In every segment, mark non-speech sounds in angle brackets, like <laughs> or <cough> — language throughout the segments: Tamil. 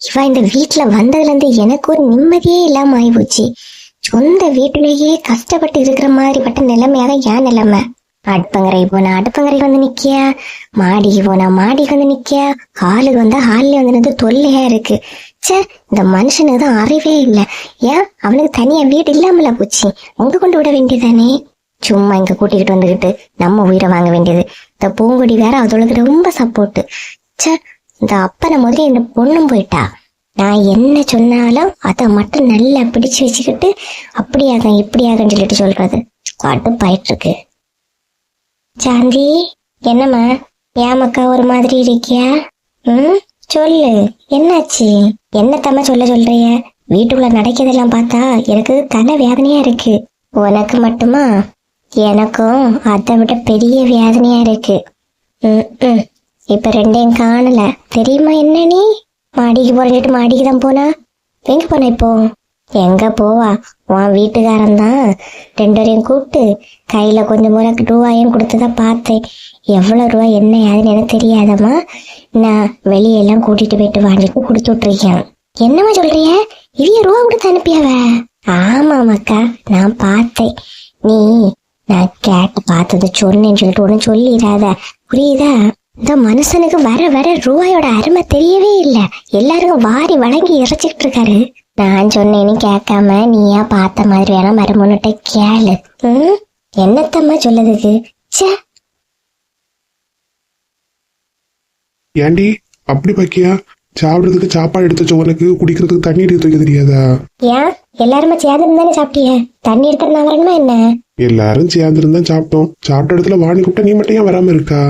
இவ இந்த வீட்டுல வந்ததுல இருந்து எனக்கு ஒரு நிம்மதியே இல்லாம ஆயிப்போச்சு. சொந்த வீட்டுலயே கஷ்டப்பட்டு இருக்கிற மாதிரிப்பட்ட நிலைமையாதான் ஏன் நிலைமை. அடுப்பங்கரை போனா அடுப்பங்கரை வந்து நிக்கியா? மாடிக்கு போனா மாடிக்கு வந்து நிக்கியா? ஹாலுக்கு வந்தா ஹாலில் வந்து நின்று தொல்லையா இருக்கு. ச்சே இந்த மனுஷனுக்கு தான் அறிவே இல்லை. ஏன்? அவனுக்கு தனியா வீடு இல்லாமல போச்சு. உங்க கொண்டு விட வேண்டியதானே? சும்மா இங்க கூட்டிக்கிட்டு வந்துகிட்டு நம்ம உயிரை வாங்க வேண்டியது. இந்த பூங்கொடி வேற அதோளுக்கு ரொம்ப சப்போர்ட் ச்சே இந்த அப்பனை முதல்ல இந்த பொண்ணும் போயிட்டா. நான் என்ன சொன்னாலும் அதை மட்டும் நல்லா பிடிச்சு வச்சுக்கிட்டு இப்படி இப்படியாகன்னு சொல்லிட்டு சொல்றது. கடுப்பாயிட்டு இருக்கு சாந்தி என்னம்மா? ஏமக்கா ஒரு மாதிரி இருக்கியா? ம்? சொல்லு. என்னாச்சு? என்னத்தம்மா சொல்ல சொல்றிய வீட்டுக்குள்ள நடக்கிறதெல்லாம் பார்த்தா எனக்கு தலை வேதனையா இருக்கு. உனக்கு மட்டுமா? எனக்கும் அதை விட பெரிய வேதனையா இருக்கு. ம் ம். இப்ப ரெண்டையும் காணல. தெரியுமா என்ன நீ? மாடிக்கு போறேன்ட்டு மாடிக்கு தான் போனா. எங்க போன இப்போ? எங்க போவா? உன் வீட்டுக்காரன் தான். ரெண்டு வரையும் கூப்பிட்டு கையில கொஞ்சம் போல ரூபாயும் கொடுத்துதான் பார்த்தேன். எவ்வளவு ரூபாய் என்ன ஏதுன்னு எனக்கு தெரியாதம்மா. நான் வெளியெல்லாம் கூட்டிட்டு போயிட்டு வாங்கிட்டு கொடுத்து விட்டுருக்கேன். என்னம்மா சொல்றிய? இவைய ரூபா கொடுத்து அனுப்பியாவ? ஆமாமாக்கா நான் பார்த்தேன். நீ நான் கேட்டு பார்த்தது சொன்னேன்னு சொல்லிட்டு ஒன்றும் சொல்லிடாத. புரியுதா? இந்த மனுஷனுக்கு வர வர ரூபாயோட அருமை தெரியவே இல்லை. எல்லாருக்கும் வாரி வழங்கி இறைச்சிக்கிட்டு இருக்காரு. நான் சொன்னேன்னு கேட்காம நீயா பார்த்த மாதிரி வேணா மருமனுட்ட கேளு. ம்? என்னத்தம்மா சொல்லுதுக்கு ச்சே. ஏண்டி அப்படி பாக்கியா? சாப்பிடுறதுக்கு சாப்பாடு எடுத்து வச்ச உனக்கு குடிக்கிறதுக்கு தண்ணி எடுத்து வைக்க தெரியாதா? ஏன்? எல்லாருமே சேர்ந்து தானே சாப்பிட்டிய? தண்ணி எடுத்துட்டு நான் வரணுமா என்ன? எல்லாரும் சேர்ந்துருந்தா சாப்பிட்டோம். சாப்பிட்ட இடத்துல வாணி கூப்பிட்டா நீ மட்டும் ஏன் வராம இருக்கா?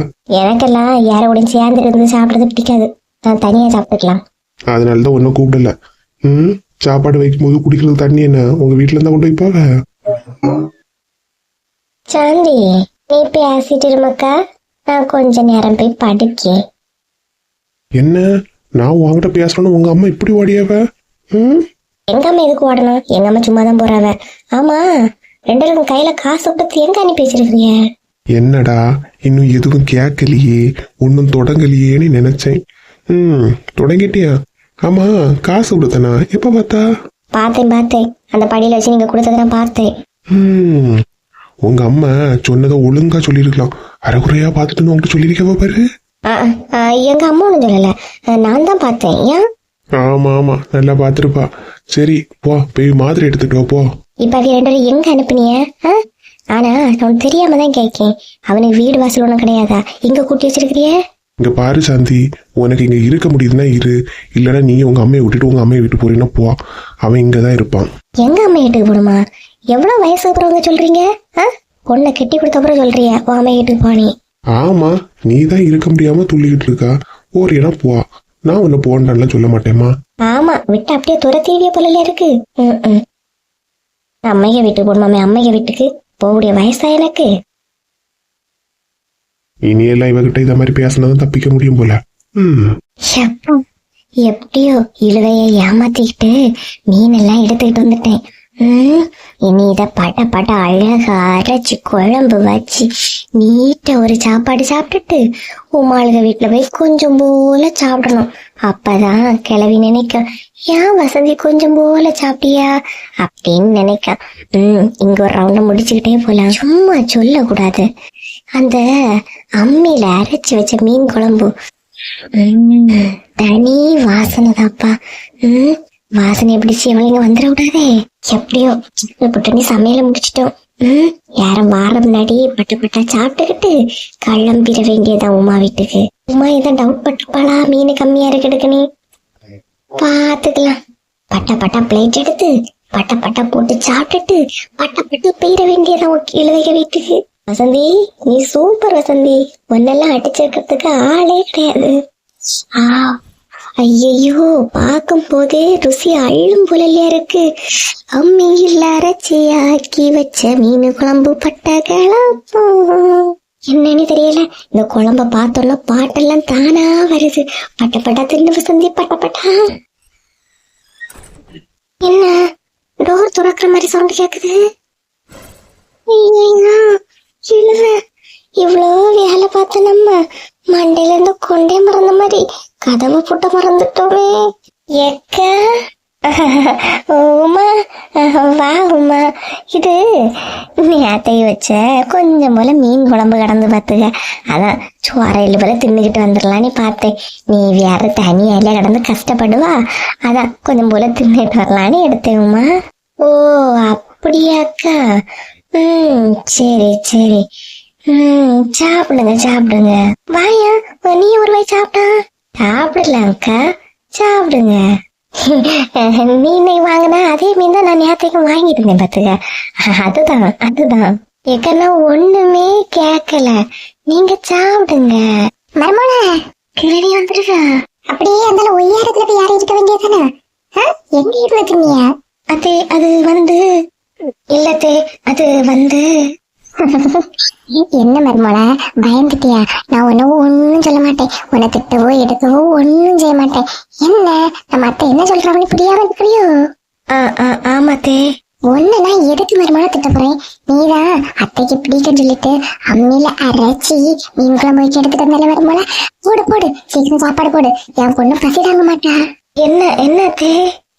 எனக்கெல்லாம் யாரோடையும் சேர்ந்து இருந்து சாப்பிடுறது பிடிக்காது. நான் தனியா சாப்பிட்டுக்கலாம். அதனால தான் ஒன்னும் கூப்பிடல. ம் சாப்பாடு வைக்கும்போது குடிக்கிறதுக்கு தண்ணி என்ன? உங்க வீட்டுல இருந்தா கொண்டு வைப்பாங்க சாந்தி நீ பேசிட்டு இருமக்கா? நான் கொஞ்ச நேரம் போய் படுக்கேன் என்ன? நான் உன்கிட்ட பேசணும்னு உங்க அம்மா இப்படி ஓடியாவ? ம்? எங்க அம்மா எதுக்கு ஓடணும்? எங்க அம்மா சும்மா தான் போறாவ. ஆமா ரெண்டு பேருக்கும் கையில காசு கொடுத்து எங்க அனுப்பி வச்சிருக்கீங்க என்னடா இன்னும் எதுவும் கேட்கலையே. ஒன்னும் தொடங்கலையேன்னு நினைச்சேன். ம் தொடங்கிட்டியா? ஆமா காசு கொடுத்தனா எப்ப பார்த்தா? பார்த்தேன் பார்த்தேன். அந்த படியில வச்சு நீங்க கொடுத்ததை நான் பார்த்தேன். ம் உங்க அம்மா சொன்னதை ஒழுங்கா சொல்லியிருக்கலாம். அரைகுறையா பார்த்துட்டு உங்ககிட்ட சொல்லியிருக்கவ பாரு? எங்க அம்மா ஒன்றும் சொல்லல. நான் தான் பார்த்தேன். ஏன்? ஆமா ஆமா நல்லா பார்த்துருப்பா. சரி போ போய் மாதிரி எடுத்துட்டு போ. இப்ப அவ ரெண்டு பேரும் எங்க அனுப்புனிய? ஆனா நான் தெரியாம தான் கேட்கேன் அவனுக்கு வீடு வாசல் ஒன்றும் கிடையாதா? இங்க கூட்டி வச்சிருக்கிறிய? இங்க பாரு சாந்தி. உனக்கு இங்க இருக்க முடியுதுன்னா இரு. இல்லைன்னா நீ உங்க அம்மையை விட்டுட்டு உங்க அம்மையை விட்டு போறீங்கன்னா போ. அவன் இங்கதான் இருப்பான். எங்க அம்மா வீட்டுக்கு போகணுமா? எவ்வளவு வயசு அப்புறவங்க சொல்றீங்க? பொண்ணை கட்டி கொடுத்த அப்புறம் சொல்றிய உன் அம்மா வீட்டுக்கு போனி ஆமா நீ தான் இருக்க முடியாம துள்ளிக்கிட்டு இருக்கா. ஓரியனா போ. நான் உன்னை போன்டான்லாம் சொல்ல மாட்டேம்மா. ஆமா விட்டு அப்படியே துரத்தீவிய போல இருக்கு. அம்மைய வீட்டுக்கு போகணுமாமே அம்மைய வீட்டுக்கு. போகக்கூடிய வயசா எனக்கு. இனியெல்லாம் இவகிட்ட இத மாதிரி பேசினாதான் தப்பிக்க முடியும் போல. எப்படியோ இழுவைய ஏமாத்திக்கிட்டு மீனெல்லாம் எடுத்துக்கிட்டு வந்துட்டேன். இனி இத பட்ட பட்ட அழகா அரைச்சு குழம்பு வச்சு நீட்ட ஒரு சாப்பாடு சாப்பிட்டுட்டு உமாளுக வீட்டுல போய் கொஞ்சம் போல சாப்பிடணும். அப்பதான் கிளவி நினைக்க ஏன் வசதி கொஞ்சம் போல சாப்பிட்டியா? அப்படின்னு நினைக்க. ம் இங்க ஒரு ரவுண்ட முடிச்சுக்கிட்டே போலாம். சும்மா சொல்லக்கூடாது. அந்த அம்மியில அரைச்சு வச்ச மீன் குழம்பு. தனி வாசனை தாப்பா ம் வாசனை பிடிச்சி எவ்வளவு வந்துட விடாதே. எப்படியோ புட்டணி சமையல முடிச்சிட்டோம். ம் யாரும் வார முன்னாடி பட்டு பட்டா சாப்பிட்டுக்கிட்டு கிளம்பிட வேண்டியதான் உமா வீட்டுக்கு. உமா ஏதோ டவுட் பட்டிருப்பாளா? மீன் கம்மியா இருக்குன்னு பாத்துக்கலாம். பட்ட பட்டா பிளேட் எடுத்து பட்ட பட்டா போட்டு சாப்பிட்டுட்டு பட்ட பட்டா போயிட வேண்டியதான் உன் இழுவைக வீட்டுக்கு. வசந்தி நீ சூப்பர் வசந்தி. உன்னெல்லாம் அடிச்சிருக்கிறதுக்கு ஆளே கிடையாது. ஆ. ஐயையோ பார்க்கும் போதே ருசி அள்ளும் போலலையா இருக்கு. அம்மியில் அரைச்சி ஆக்கி வச்ச மீன் குழம்பு பட்ட என்னன்னு தெரியல. இந்த குழம்ப பார்த்தோம்னா பாட்டெல்லாம் தானா வருது. பட்ட பட்டா தின்னு வசந்தி பட்டப்பட்டா என்ன? டோர் துறக்கிற மாதிரி சவுண்ட் கேக்குது. இவ்வளோ வேலை பார்த்த நம்ம மண்டையில இருந்து கொண்டே மறந்த மாதிரி கதவு புட்ட மறந்துட்டோமே. எக்க உமா வா உமா. இது நேத்தை வச்ச கொஞ்சம் போல மீன் குழம்பு கடந்து பார்த்துக்க அதான் சோறையில் போல தின்னுக்கிட்டு வந்துடலான்னு பார்த்தேன். நீ வேற தனியால கடந்து கஷ்டப்படுவா? அதான் கொஞ்சம் போல தின்னுட்டு வரலான்னு எடுத்தேன் உமா. ஓ அப்படியாக்கா ம் சரி சரி. ம் சாப்பிடுங்க சாப்பிடுங்க. வாயா நீ ஒரு வாய் சாப்பிட்டா சாப்பிடலாம்க்கா. சாப்பிடுங்க. <laughs> மீனை வாங்கினா அதே மீன் தான் நான் நேரத்துக்கு வாங்கியிருந்தேன் பாத்துக்க அதுதான் அதுதான். ஏக்கன்னா ஒண்ணுமே கேட்கல. நீங்க சாப்பிடுங்க. மர்மோன கிளடி வந்துருக்கா அப்படியே அந்த ஒய்யாரத்துல போய் யாரும் இருக்க வேண்டியதானே எங்க இருந்தீங்க தின்னியா அது அது வந்து இல்லத்தே அது வந்து <laughs> என்ன மருமோள? பயந்துட்டியா? நான் ஒன்னும் ஒன்னும் சொல்ல மாட்டேன். உன்னை திட்டவோ எடுக்கவோ ஒன்னும் செய்ய மாட்டேன். என்ன? நம்ம அத்தை என்ன சொல்றாங்கன்னு புரியாம இருக்கிறியோ? ஆமாத்தே. ஒண்ணு நான் எதுக்கு மருமோள திட்ட போறேன்? நீதான் அத்தைக்கு பிடிக்குன்னு சொல்லிட்டு அம்மியில அரைச்சி மீன் குழம்பு வச்சு எடுத்துட்டு வந்தால மருமோள. போடு போடு. சீக்கிரம் சாப்பாடு போடு. என் பொண்ணு பசி தாங்க மாட்டா. என்ன என்னத்தே?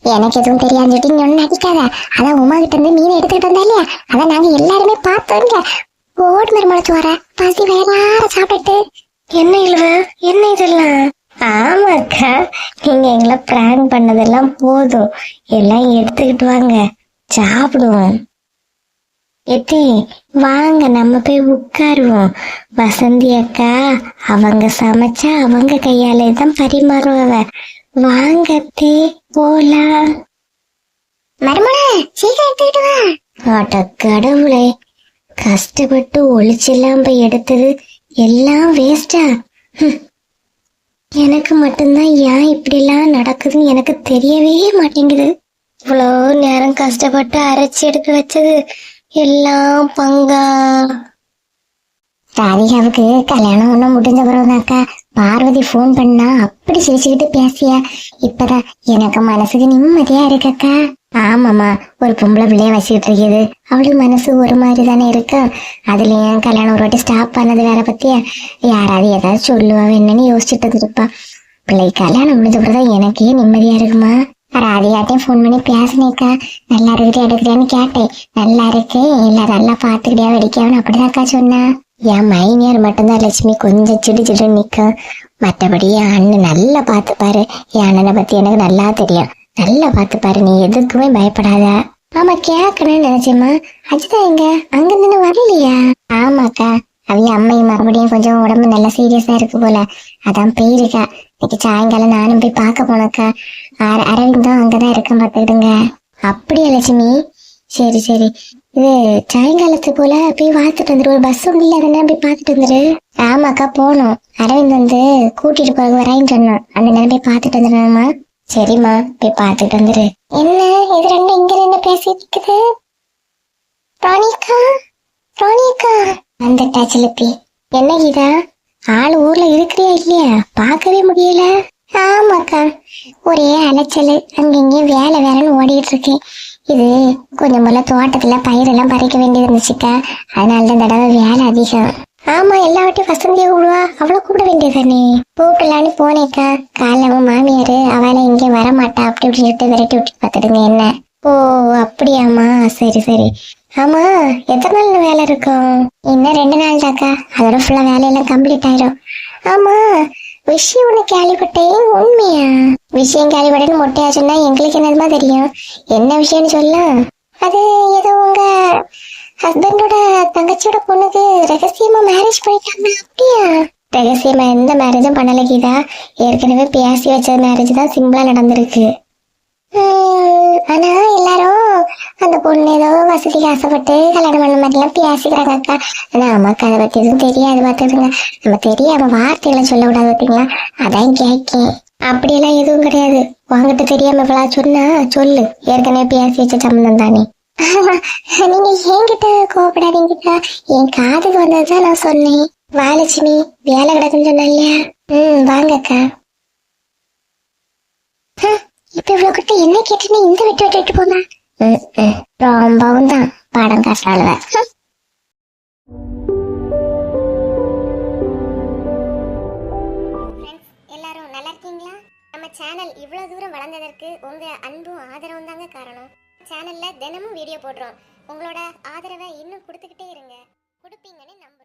எனக்கு எதுவும் தெரியாது சொல்லிட்டு நீ ஒண்ணு அடிக்காத அதான் உமா கிட்ட இருந்து மீன் எடுத்துக்கிட்டு வந்தா இல்லையா? அதான் நாங்க எல்லாருமே பார்த்தோங்க ஓடு மறுமலைக்கு வர. பசி வேற சாப்பிட்டு என்ன இல்ல என்ன இதெல்லாம்? ஆமாக்கா நீங்க எங்களை பிராங்க் பண்ணதெல்லாம் போதும். எல்லாம் எடுத்துக்கிட்டு வாங்க. சாப்பிடுவோம். எட்டி வாங்க நம்ம போய் உட்காருவோம். வசந்தி அக்கா அவங்க சமைச்சா அவங்க கையாலே தான் பரிமாறுவவ வாங்கத்தே போலாம். மருமல சீக்கிரம் எடுத்துக்கிட்டு வா. ஆட்ட கடவுளே கஷ்டப்பட்டு ஒளிச்செல்லாம் போய் எடுத்தது எல்லாம் வேஸ்டா எனக்கு மட்டும்தான் ஏன் இப்படிலாம் நடக்குதுன்னு எனக்கு தெரியவே மாட்டேங்குது. இவ்வளோ நேரம் கஷ்டப்பட்டு அரைச்சி எடுக்க வச்சது எல்லாம் பங்கா. ராதிகாவுக்கு கல்யாணம் ஒன்றும் முடிஞ்ச பிறகுதாக்கா பார்வதி ஃபோன் பண்ணா அப்படி சிரிச்சுக்கிட்டு பேசிய. இப்பதான் எனக்கு மனசுக்கு நிம்மதியா இருக்கக்கா. ஆமாமா ஒரு பொம்பளை பிள்ளைய வச்சுக்கிட்டு இருக்குது. அவளுக்கு மனசு ஒரு மாதிரி தானே இருக்கு அதுலயும் கல்யாணம் ஒரு வாட்டி ஸ்டாப் பண்ணது வேற பத்தியா? யாராவது ஏதாவது சொல்லுவா என்னன்னு யோசிச்சுட்டு இருப்பா பிள்ளை கல்யாணம் முடிஞ்ச எனக்கே நிம்மதியா இருக்குமா? ராதிகாட்டையும் ஃபோன் பண்ணி பேசினேக்கா. நல்லா இருக்குது எடுக்கிறியான்னு கேட்டேன். நல்லா இருக்கு இல்ல நல்லா பாத்துக்கிட்டியா வெடிக்காவன்னு அப்படிதான்க்கா சொன்னா. என் மைனியார் மட்டும்தான் லட்சுமி கொஞ்சம் சிடு சிடு நிற்கும் மற்றபடி என் அண்ணன் நல்லா பார்த்துப்பாரு. என் அண்ணனை பத்தி எனக்கு நல்லா தெரியும். நல்லா பார்த்துப்பாரு. நீ எதுக்குமே பயப்படாத. ஆமா கேட்கணும்னு நினைச்சேம்மா. அஜிதா எங்க? அங்க நின்று வரலையா? ஆமாக்கா. அவங்க அம்மையும் மறுபடியும் கொஞ்சம் உடம்பு நல்லா சீரியஸா இருக்கு போல. அதான் போயிருக்கா. இன்னைக்கு சாயங்காலம் நானும் போய் பார்க்க போனக்கா அரவிந்தும் அங்கதான் இருக்கேன் பார்த்துக்கிடுங்க அப்படியா லட்சுமி? சரி சரி. இது சாயங்காலத்து போல போய் பார்த்துட்டு வந்துரு. ஒரு பஸ் ஒன்று இல்லை அதெல்லாம் போய் பார்த்துட்டு வந்துரு. ஆமாக்கா போனோம். அரவிந்த் வந்து கூட்டிட்டு போக வரேன்னு சொன்னான். அந்த நேரம் போய் பார்த்துட்டு வந்துடுறேம்மா சரிம்மா போய் பார்த்துட்டு வந்துரு. என்ன? இது ரெண்டும் இங்க நின்று பேசிட்டு இருக்குது. ராணிக்கா? ராணிக்கா? வந்துட்டா சிலுப்பி என்ன கீதா? ஆள் ஊர்ல இருக்கிறியா இல்லையா? பார்க்கவே முடியல. ஆமாக்கா. ஒரே அலைச்சல். அங்கங்கேயும் வேலை வேலைன்னு ஓடிட்டு இருக்கேன். இது கொஞ்சம் போல தோட்டத்துல பயிரெல்லாம் பறிக்க வேண்டியது இருந்துச்சுக்கா. அதனால தான் தடவை வேலை அதிகம். ஆமா எல்லா வாட்டியும் வசந்தியை கூடுவா அவ்வளவு கூப்பிட வேண்டியதானே கூப்பிடலான்னு போனேக்கா. காலைல மாமியாரு அவளை இங்கே வரமாட்டா. அப்படி இப்படி சொல்லிட்டு விரட்டி விட்டு பார்த்துடுங்க என்ன. ஓ அப்படியாம்மா. சரி சரி. ஆமா எத்தனை நாள் வேலை இருக்கும்? இன்னும் ரெண்டு நாள் தாக்கா அதோட ஃபுல்லா வேலையெல்லாம் கம்ப்ளீட் ஆயிரும். ஆமா விஷயம் ஒண்ணு கேள்விப்பட்டேன் உண்மையா? விஷயம் கேள்விப்பட்டேன்னு மொட்டையா சொன்னா எங்களுக்கு என்னதுமா தெரியும்? என்ன விஷயம்னு சொல்லலாம் அது ஏதோ உங்க ஹஸ்பண்டோட தங்கச்சியோட பொண்ணுக்கு ரகசியமா மேரேஜ் பண்ணிட்டாங்க அப்படியா? ரகசியமா எந்த மேரேஜும் பண்ணல கீதா. ஏற்கனவே பேசி வச்ச மேரேஜ் தான் சிம்பிளா நடந்திருக்கு. ஆனா எல்லாரும் அந்த பொண்ணு ஏதோ வசதிக்கு ஆசைப்பட்டு கல்யாணம் பண்ண மாதிரிலாம் பேசிக்கிறாங்க அக்கா. ஆனா அம்மாக்கு அதை பத்தி எதுவும் தெரியாது பார்த்துருங்க நம்ம தெரியாம வார்த்தைகளை சொல்ல விடாது பார்த்தீங்களா அதான் கேட்கேன் அப்படியெல்லாம் எதுவும் கிடையாது. உங்ககிட்ட தெரியாம இவ்வளா சொன்னா சொல்லு. ஏற்கனவே பேசி வச்ச சம்மந்தம் தானே. நீங்க என்கிட்ட கோபப்படாதீங்கக்கா என் காதுக்கு வந்ததுதான் நான் சொன்னேன். வாலட்சுமி வேலை கிடக்குன்னு சொன்ன இல்லையா ம் வாங்கக்கா ஹம், இப்ப இவ்வளவு கிட்ட என்ன கேட்டுன்னு இந்த விட்டு விட்டு விட்டு போனா. ரொம்பவும் தான் பாடம் காசாளுவ எல்லாரும் நல்லா இருக்கீங்களா? சேனல் இவ்வளவு தூரம் வளர்ந்ததற்கு உங்க அன்பும் ஆதரவும் தாங்க காரணம். சேனல்ல தினமும் வீடியோ போடுறோம். உங்களோட ஆதரவை இன்னும் கொடுத்துக்கிட்டே இருங்க. கொடுப்பீங்கன்னு நம்ப